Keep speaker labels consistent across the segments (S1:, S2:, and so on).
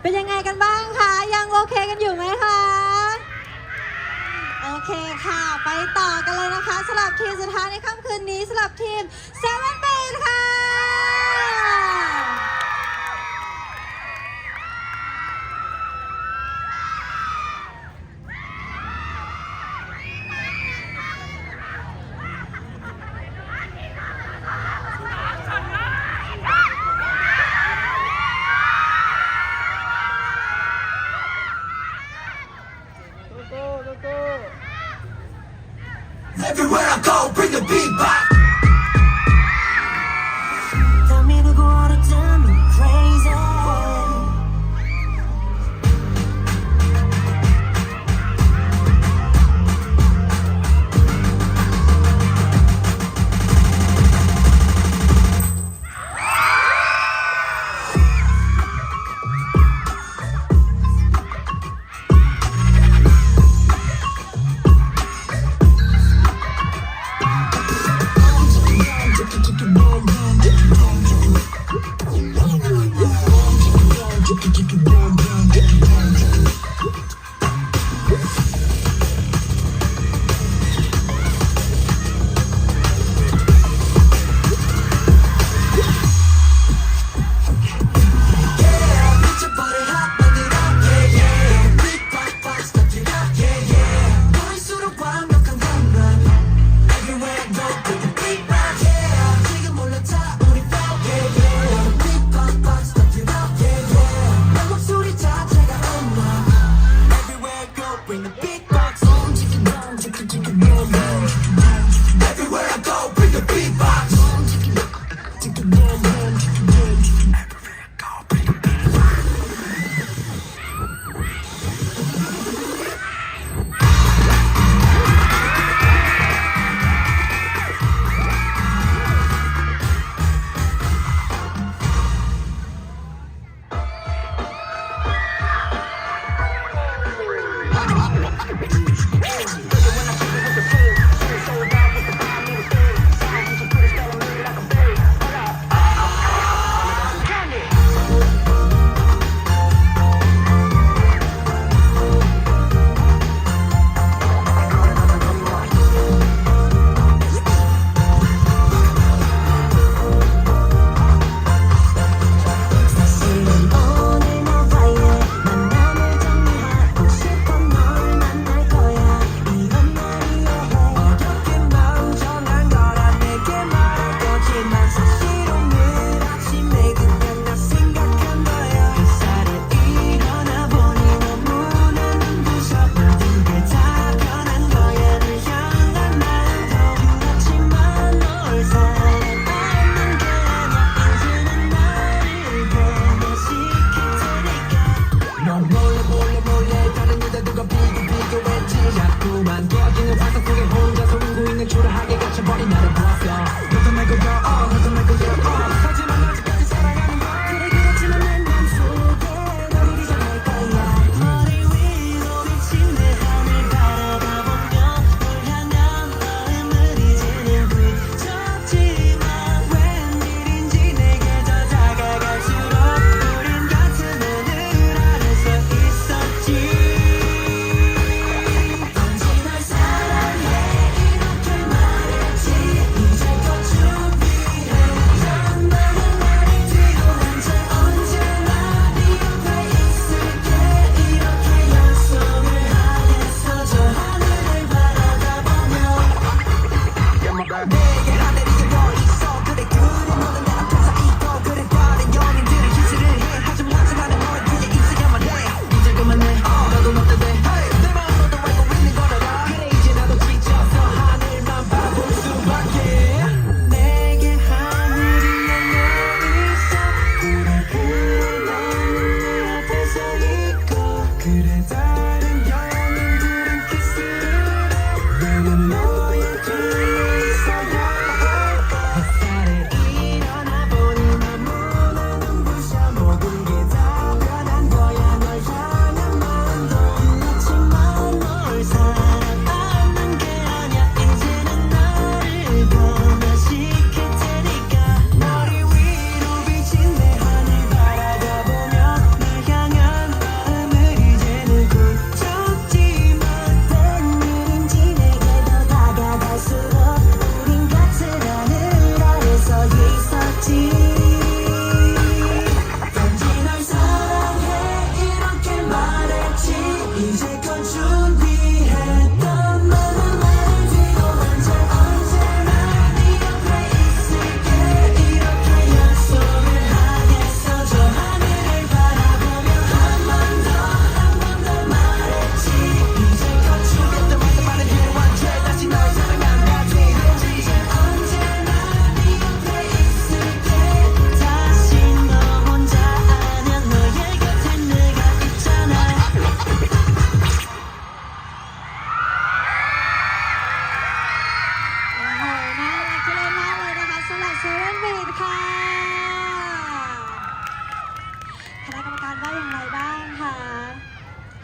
S1: เป็นยังไงกันบ้างคะ ยังโอเคกันอยู่ไหมคะ โอเคค่ะ ไปต่อกันเลยนะคะสำหรับทีมสุดท้ายในค่ำคืนนี้สำหรับทีมเซเว่น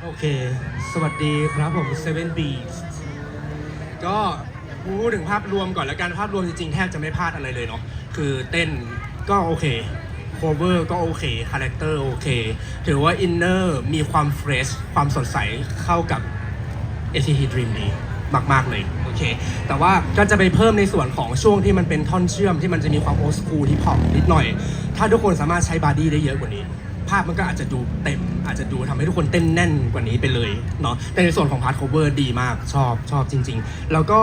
S2: โอเค สวัสดีครับผม Seven Beats ก็พูดถึงภาพรวมก่อนแล้วกันภาพรวมจริงๆ แทบจะไม่พลาดอะไรเลยเนาะคือเต้นก็โอเคโคเวอร์ก็โอเคคาแรคเตอร์โอเค ถือว่าอินเนอร์มีความเฟรชความสดใสเข้ากับ ACT Dream ดีมาก ๆ เลย โอเค แต่ว่าก็จะไปเพิ่มในส่วนของช่วงที่มันเป็นท่อนเชื่อมที่มันจะมีความโอสคูลที่พอปนิดหน่อย ถ้าทุกคนสามารถใช้บาร์ดี้ได้เยอะกว่านี้าพมันก็อาจจะดูเต็ม อาจจะดูทำให้ทุกคนเต้นแน่นกว่านี้ไปเลยเนาะแต่ในส่วนของพาร์ทโคเวอร์ดีมากชอบชอบจริง ๆ แล้วก็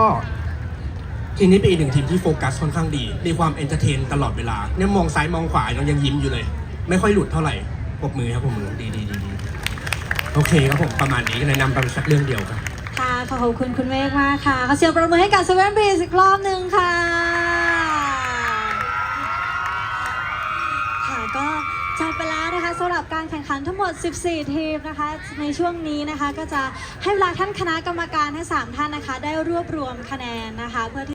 S2: ทีนี้เป็นอีกหนึ่งทีมที่โฟกัสค่อนข้างดี มีความเอนเตอร์เทนตลอดเวลาเนี่ยมองซ้ายมองขวายังยังยิ้มอยู่เลย ไม่ค่อยหลุดเท่าไหร่ปรบมือครับปรบมือดีดีดีดีโอเคครับผมประมาณนี้แนะนำไปสักเรื่องเดียวครับ
S1: ค่ะขอขอบคุณคุณเมฆมากค่ะขอเสียงปรบมือให้กับ Seven b e a s อีกรอบหนึ่งค่ะค่ะ การแข่งขันทั้งหมด 14 ทีมนะคะ ในช่วงนี้นะคะก็จะให้เวลาท่านคณะกรรมการทั้ง 3 ท่านนะคะ ได้รวบรวมคะแนนนะคะเพื่อที่